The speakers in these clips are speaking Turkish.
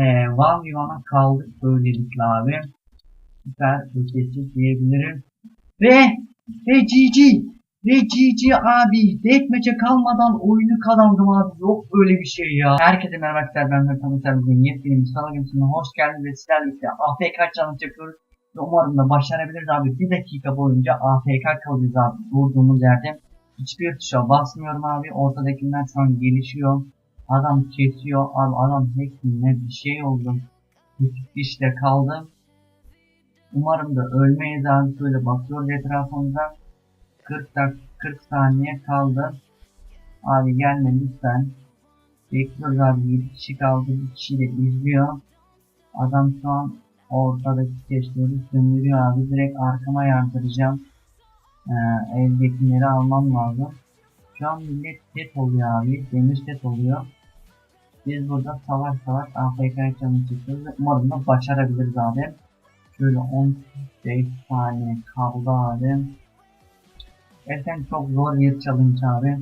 Ee, Van Vivan'a kaldık böylelikle abi. Süper ötesi diyebilirim. Ve ve GG ve GG abi Deathmatch'e kalmadan oyunu kazandım abi. Yok böyle bir şey ya. Herkese merhaba arkadaşlar ben Mehmet Tanrısel. Bugün yepyeni bir sanal hoş geldiniz ve sizlerle birlikte AFK challenge yapıyoruz. Ve umarım da başarabiliriz abi. Bir dakika boyunca AFK kalacağız abi. Durduğumuz yerde. Hiçbir tuşa basmıyorum abi. Ortadakiler şu an gelişiyor. Adam kesiyor. Abi adam hacking'ine bir şey oldu. Küçük işte kaldım. Umarım da ölmeyiz abi. Şöyle bakıyoruz etrafımıza. 40 dak 40 saniye kaldı. Abi gelme lütfen. Bekliyoruz abi 7 kişi kaldı. Bir kişi de izliyor. Adam şu an ortadaki keşleri söndürüyor abi. Direkt arkama yardıracağım. Ee, eldekileri almam lazım. Şu an millet set oluyor abi. Demir set oluyor. Biz burada savaş savaş AFK canını çekiyoruz umarım da başarabiliriz abi. Şöyle 15 saniye kaldı abi. Gerçekten çok zor bir challenge abi.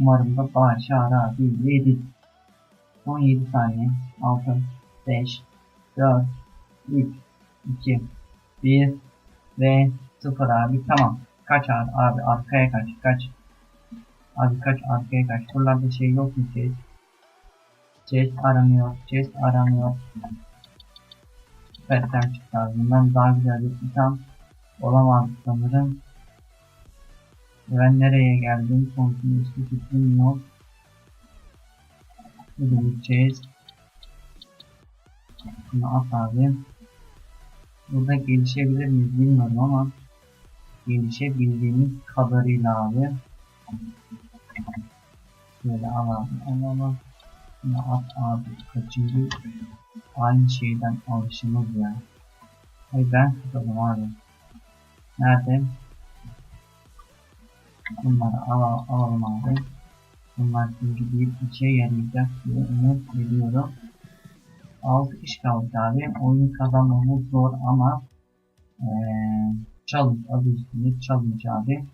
Umarım da başarabiliriz. Son 7 saniye. 6, 5, 4, 3, 2, 1 ve 0 abi. Tamam. Kaç abi, abi arkaya kaç kaç. Abi kaç arkaya kaç. Buralarda şey yok mu chest? Chest aramıyor. Chest aramıyor. Süperten çıktı abi. Bundan daha güzel bir item olamaz sanırım. Ben nereye geldim konusunda hiçbir fikrim yok. Şurada bir chest. Bunu at abi. Burada gelişebilir miyiz bilmiyorum ama gelişebildiğimiz kadarıyla abi. Şöyle al abi Şunu at abi. Kaçıncı aynı şeyden alışımız ya. Hayır ben tutalım abi. Nerede? Bunları al, alalım abi. Bunlar çünkü bir işe yarayacak diye umut ediyorum. 6 iş kaldı abi. Oyun kazanmamız zor ama ee, challenge adı üstünde challenge abi.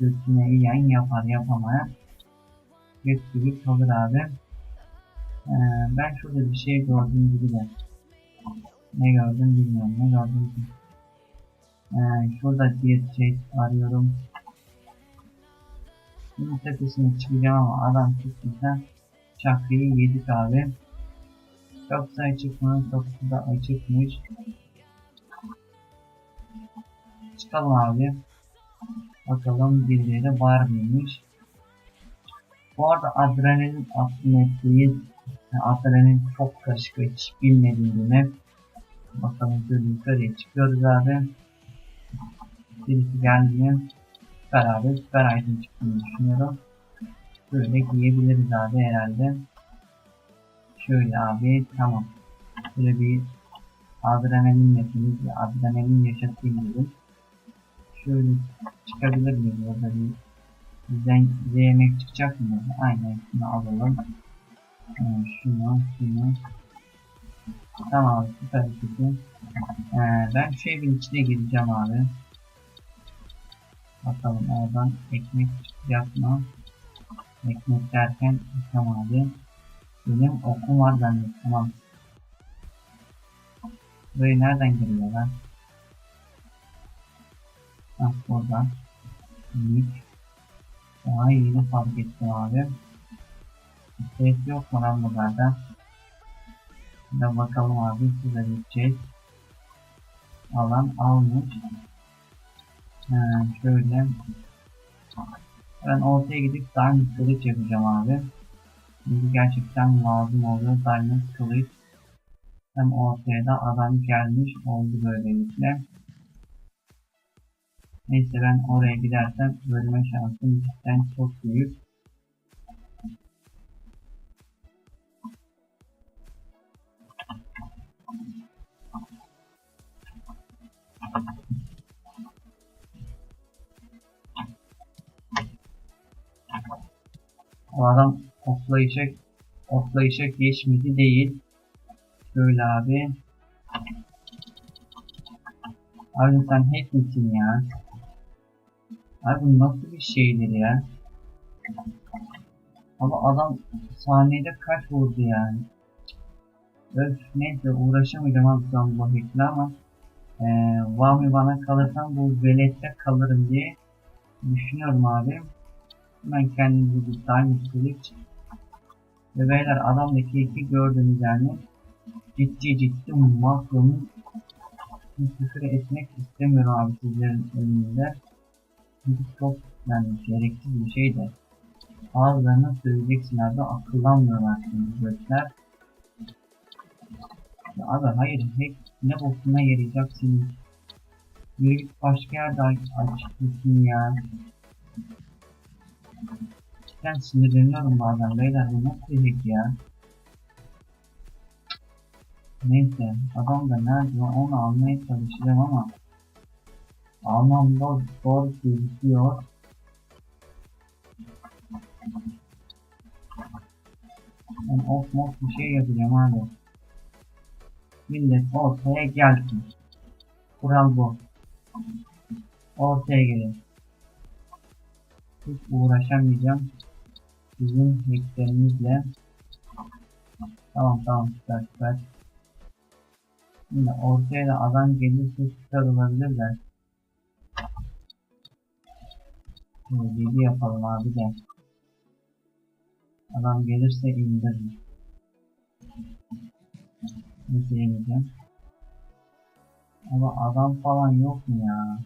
Götüne yiyen yapar yapamaya. Göt gibi kalır abi. Ee, ben şurada bir şey gördüm gibi de. Ne gördüm bilmiyorum. Ne gördüm ki. Ee, şurada bir şey arıyorum. Bunun tepesine çıkacağım ama adam çıktıysa çakrıyı yedik abi. Kapısı açıkmış, kapısı da açıkmış. Çıkalım abi. Bakalım birileri var mıymış. Bu arada adrenalin atmetliyiz. Yani çok karışık ve hiç bilmediğim bir map. Bakalım şöyle yukarıya çıkıyoruz abi. Birisi geldi mi? Süper item çıktığını düşünüyorum. Böyle giyebiliriz abi herhalde. Şöyle abi tamam. Şöyle bir adrenalin yapayım. Bir adrenalin yaşatayım dedim. Şöyle çıkabilir miyiz orada bir bizden bize yemek çıkacak mı? Aynen şunu alalım. Ee, şunu şunu. Tamam abi süper ee, Ben şu evin içine gireceğim abi. Bakalım oradan ekmek mı? Ekmek derken tamam abi. Benim okum var bende tamam. Buraya nereden giriyor lan? Hah buradan. Nick. Daha yeni fark ettim abi. Ses yok mu lan buralarda? Şimdi bakalım abi şurada gideceğiz. Alan almış. Ee, şöyle. Ben ortaya gidip diamond kılıç yapacağım abi. Çünkü gerçekten lazım oluyor diamond kılıç. Hem ortaya da adam gelmiş oldu böylelikle. Neyse ben oraya gidersem ölme şansım cidden çok büyük. Adam oklayacak oklayacak geçmedi değil. Şöyle abi. Abi sen hack misin ya? Abi bu nasıl bir şeydir ya? Ama adam saniyede kaç vurdu yani? Öf neyse uğraşamayacağım abi şu an bu hackle ama eee Vami bana kalırsam bu velette kalırım diye düşünüyorum abi. Ben kendimizi bir time kılıç ve beyler adamdaki iki gördüğünüz yani ciddi ciddi makromun küfür etmek istemiyorum abi sizlerin önünde. Çünkü çok yani gereksiz bir şey de. Ağızlarına söyleyeceksin abi akıllanmıyorlar şimdi göçler. Ya abi hayır hep ne bokuna yarayacak senin. Yürü başka yerde aç gitsin ya. Cidden sinirleniyorum bazen beyler bu nasıl hack ya. Neyse adam da nerede onu almaya çalışacağım ama almamda zor gözüküyor. Ben of mof bir şey yapacağım abi. Millet ortaya gelsin. Kural bu. Ortaya gelin. Hiç uğraşamayacağım. Bizim hacklerimizle. Tamam tamam süper süper. Şimdi ortaya da adam gelirse süper olabilir de. Şimdi 7 yapalım abi de. Adam gelirse indiririm. Nasıl yeneceğim? Ama adam falan yok mu ya?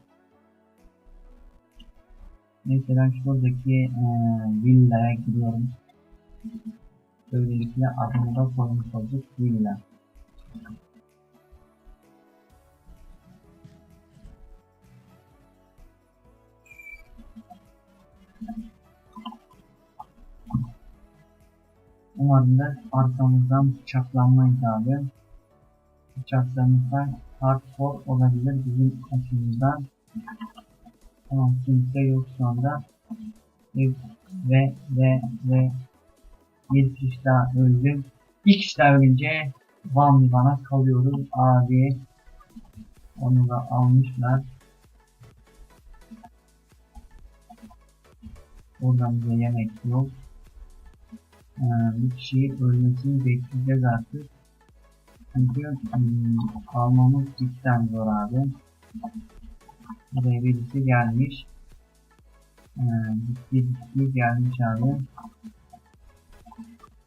Ben şuradaki e, villaya gidiyorum. Böylelikle adımı da koymuş olduk villa. Umarım da arkamızdan bıçaklanmayız abi. Bıçaklanırsa hardcore olabilir bizim açımızdan. Tamam kimse yok şu anda. Ve ve ve, ve bir kişi daha öldü. Bir kişi daha ölünce Van bana kalıyoruz abi. Onu da almışlar. Oradan bize yemek yok. Ee, bir kişiyi ölmesini bekleyeceğiz artık. Çünkü hmm, almamız cidden zor abi. Buraya birisi gelmiş. Ee, ciddi gelmiş abi.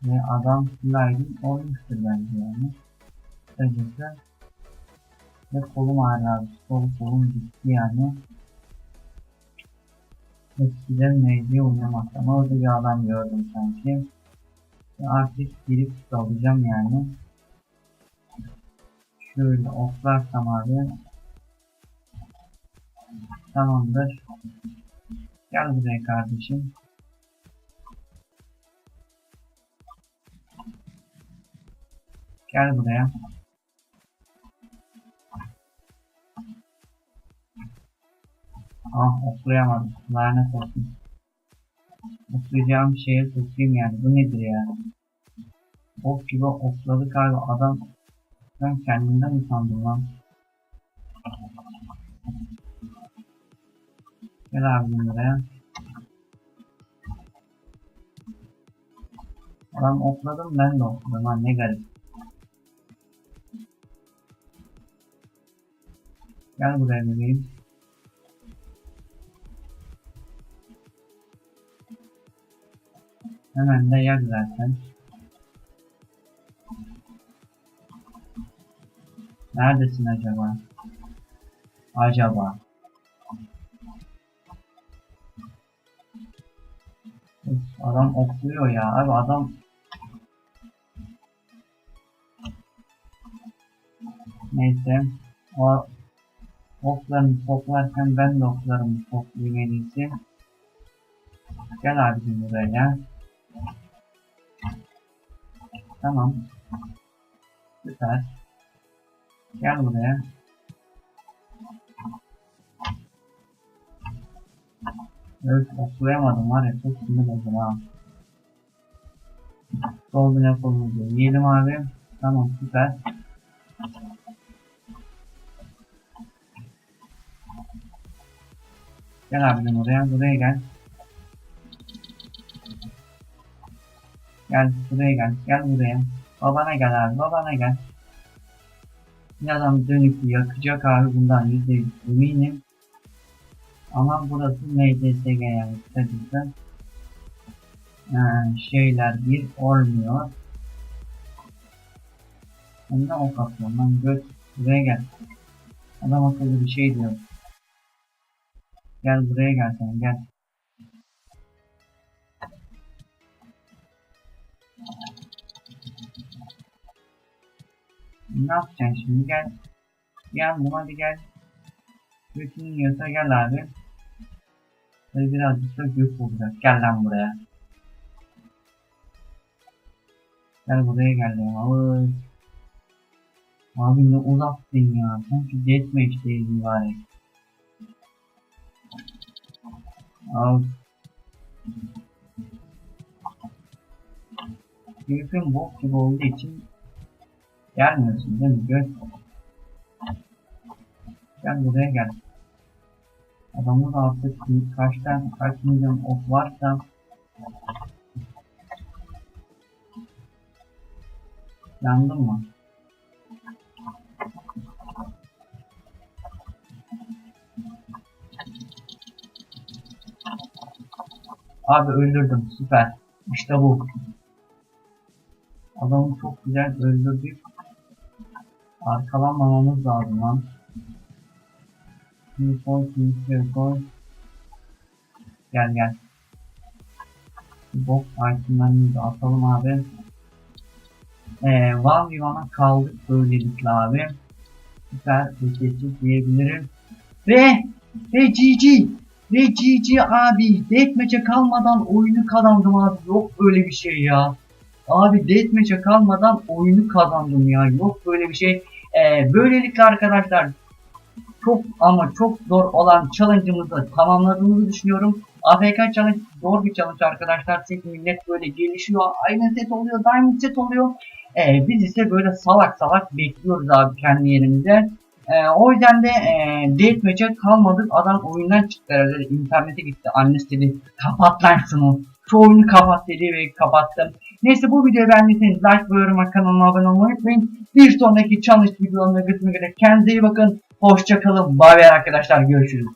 Ve adam slayding olmuştur bence yani. Kısacası. Ve kolum ağrıyor abi. Kol, kolum gitti yani. Eskiden mevziye oynamaktan orada bir adam gördüm sanki. Ve artık girip alacağım yani. Şöyle oklarsam abi. Tamamdır. Gel buraya kardeşim. Gel buraya. Ah oklayamadım. Lanet olsun. Oklayacağım şeye sokayım yani. Bu nedir ya? Ok gibi okladık abi. Adam ben kendimden mi sandım lan? Gel abi buraya. Adam okladım ben de okladım ha ne garip. Gel buraya bebeğim. Hemen de yak zaten. Neredesin acaba? Acaba. Adam okluyor ya abi adam Neyse o oklarını toplarken ben de oklarımı toplayayım en iyisi. Gel abicim buraya. Tamam. Süper. Gel buraya. Evet oklayamadım var ya çok sinir oldum ha. Golden Apple'ımızı yiyelim abi. Tamam süper. Gel abicim oraya. Buraya gel. Gel buraya gel. Gel buraya. Babana gel abi babana gel. Bir adam dönüp yakacak abi bundan yüzde yüz eminim. Ama burası MDSG yani kısacası. Yani şeyler bir olmuyor. Hem de atıyor lan göt buraya gel. Adam akıllı bir şey diyor. Gel buraya gel sen gel. Ne yapacaksın şimdi gel. Yandım hadi gel. Götünün yiyorsa gel abi. Böyle birazcık da gök olacak. Gel lan buraya. Gel buraya gel ya. Abi, abi ne uzattın ya. Sanki deathmatch'teyiz mübarek. Abi. Herifin bok gibi olduğu için gelmiyorsun değil mi? Göz. Gel buraya gel. Adamın artık kaç tane kaç milyon ok varsa Yandın mı? Abi öldürdüm süper. İşte bu. Adamı çok güzel öldürdük. Arkalanmamamız lazım lan. Şimdi koy, şuraya koy. Gel gel. Box itemlerini de atalım abi. Ee, v One'a kaldık böylelikle abi. Süper ötesi diyebilirim. Ve ve GG ve GG abi Deathmatch'e kalmadan oyunu kazandım abi. Yok böyle bir şey ya. Abi Deathmatch'e kalmadan oyunu kazandım ya. Yok böyle bir şey. Ee, böylelikle arkadaşlar çok ama çok zor olan challenge'ımızı tamamladığımızı düşünüyorum. AFK challenge zor bir challenge arkadaşlar. Çünkü millet böyle gelişiyor. Aynı set oluyor, diamond set oluyor. Ee, biz ise böyle salak salak bekliyoruz abi kendi yerimize. Ee, o yüzden de e, deathmatch'e kalmadık. Adam oyundan çıktı herhalde. İnternete gitti. Annesi dedi kapat lan şunu. Şu oyunu kapat dedi ve kapattım. Neyse bu videoyu beğendiyseniz like ve yorum kanalıma abone olmayı unutmayın. Bir sonraki challenge videolarında görüşmek üzere. Kendinize iyi bakın. Hoşçakalın. Bay bay arkadaşlar. Görüşürüz.